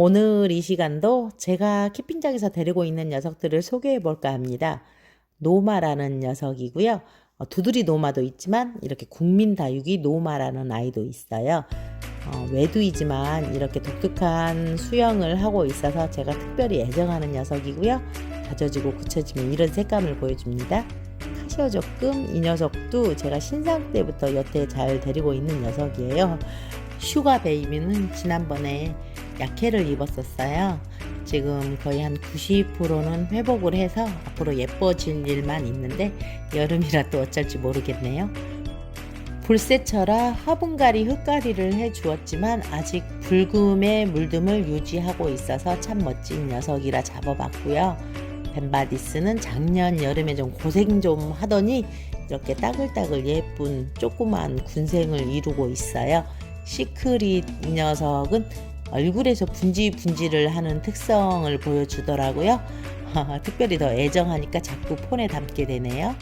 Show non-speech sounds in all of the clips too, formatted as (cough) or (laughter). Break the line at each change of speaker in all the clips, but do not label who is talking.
오늘 이 시간도 제가 키핑장에서 데리고 있는 녀석들을 소개해 볼까 합니다. 노마라는 녀석이고요. 어, 두드리 노마도 있지만 이렇게 국민 다육이 노마라는 아이도 있어요. 어, 외두이지만 이렇게 독특한 수영을 하고 있어서 제가 특별히 애정하는 녀석이고요. 다져지고 굳혀지면 이런 색감을 보여줍니다. 카시오 적금 이 녀석도 제가 신상 때부터 여태 잘 데리고 있는 녀석이에요. 슈가 베이비는 지난번에 약해를 입었었어요. 지금 거의 한 90%는 회복을 해서 앞으로 예뻐질 일만 있는데 여름이라 또 어쩔지 모르겠네요. 불새처라 화분갈이 흙갈이를 해 주었지만 아직 붉음의 물듦을 유지하고 있어서 참 멋진 녀석이라 잡아봤고요. 벤바디스는 작년 여름에 좀 고생 좀 하더니 이렇게 따글따글 예쁜 조그만 군생을 이루고 있어요. 시크릿 이 녀석은 얼굴에서 분지분지를 하는 특성을 보여주더라고요. (laughs) 특별히 더 애정하니까 자꾸 폰에 담게 되네요.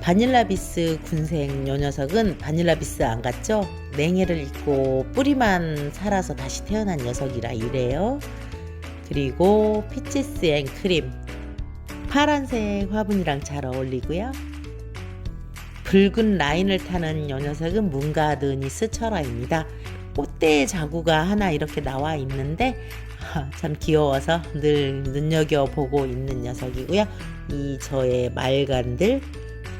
바닐라비스 군생 요 녀석은 바닐라비스 안 같죠? 냉해를 입고 뿌리만 살아서 다시 태어난 녀석이라 이래요. 그리고 피치스 앤 크림 파란색 화분이랑 잘 어울리고요. 붉은 라인을 타는 요 녀석은 문가드니스 철화입니다. 꽃대 자구가 하나 이렇게 나와 있는데 참 귀여워서 늘 눈여겨 보고 있는 녀석이고요. 이 저의 말간들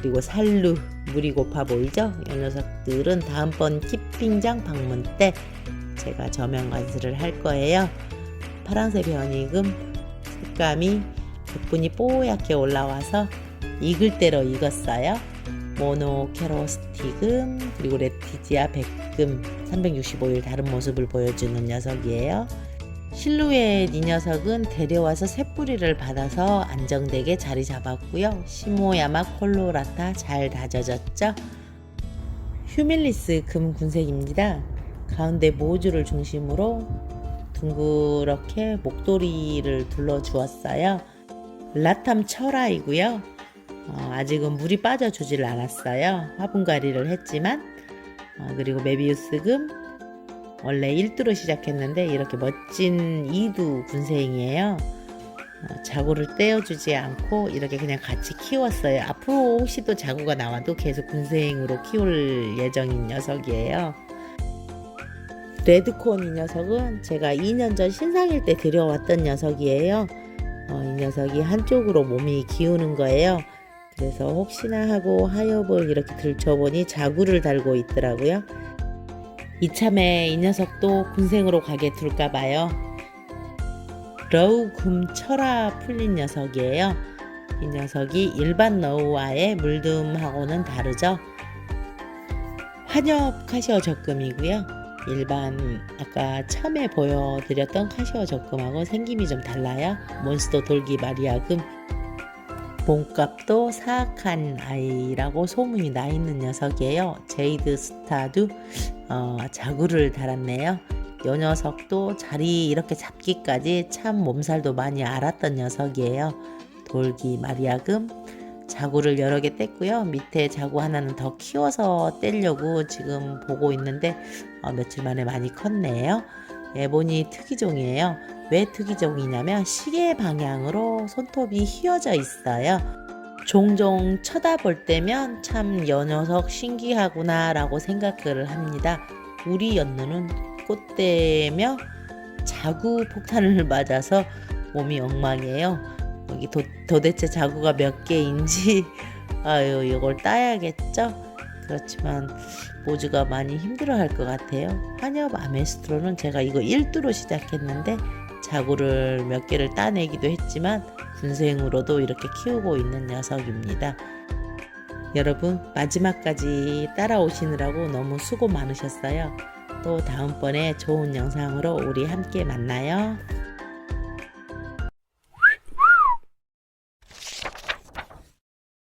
그리고 살루 물이 고파 보이죠? 이 녀석들은 다음번 키핑장 방문 때 제가 저명 관수를 할 거예요. 파란색 변이금 색감이 덕분이 뽀얗게 올라와서 익을 대로 익었어요. 모노케로스티금 그리고 레티지아 백금 365일 다른 모습을 보여주는 녀석이에요. 실루엣 이 녀석은 데려와서 새뿌리를 받아서 안정되게 자리 잡았고요. 시모야마 콜로라타 잘 다져졌죠. 휴밀리스 금 군색입니다. 가운데 모주를 중심으로 둥그렇게 목도리를 둘러 주었어요. 라탐 철화이고요. 어, 아직은 물이 빠져주질 않았어요. 화분갈이를 했지만 어, 그리고 메비우스금 원래 1두로 시작했는데 이렇게 멋진 2두 군생이에요. 어, 자구를 떼어주지 않고 이렇게 그냥 같이 키웠어요. 앞으로 혹시 또 자구가 나와도 계속 군생으로 키울 예정인 녀석이에요. 레드콘 이 녀석은 제가 2년 전 신상일 때 들여왔던 녀석이에요. 어, 이 녀석이 한쪽으로 몸이 기우는 거예요. 그래서 혹시나 하고 하엽을 이렇게 들춰보니 자구를 달고 있더라고요. 이참에 이 녀석도 군생으로 가게 둘까 봐요. 러우 금 철화 풀린 녀석이에요. 이 녀석이 일반 너우와의 물듬하고는 다르죠. 환엽 카시오 적금이고요. 일반 아까 처음에 보여드렸던 카시오 적금하고 생김이 좀 달라요. 몬스터 돌기 마리아금 몸값도 사악한 아이라고 소문이 나 있는 녀석이에요. 제이드 스타도 어, 자구를 달았네요. 요 녀석도 자리 이렇게 잡기까지 참 몸살도 많이 알았던 녀석이에요. 돌기 마리아금 자구를 여러 개 뗐고요. 밑에 자구 하나는 더 키워서 떼려고 지금 보고 있는데 어, 며칠 만에 많이 컸네요. 에보니 특이종이에요. 왜 특이종이냐면 시계 방향으로 손톱이 휘어져 있어요. 종종 쳐다볼 때면 참 여 녀석 신기하구나 라고 생각을 합니다. 우리 연누는 꽃대며 자구 폭탄을 (laughs) 맞아서 몸이 엉망이에요. 여기 도, 도대체 자구가 몇 개인지 (laughs) 아유 이걸 따야겠죠? 그렇지만 모주가 많이 힘들어 할 것 같아요. 환엽 아메스트로는 제가 이거 1두로 시작했는데 자구를 몇 개를 따내기도 했지만 군생으로도 이렇게 키우고 있는 녀석입니다. 여러분 마지막까지 따라오시느라고 너무 수고 많으셨어요. 또 다음번에 좋은 영상으로 우리 함께 만나요.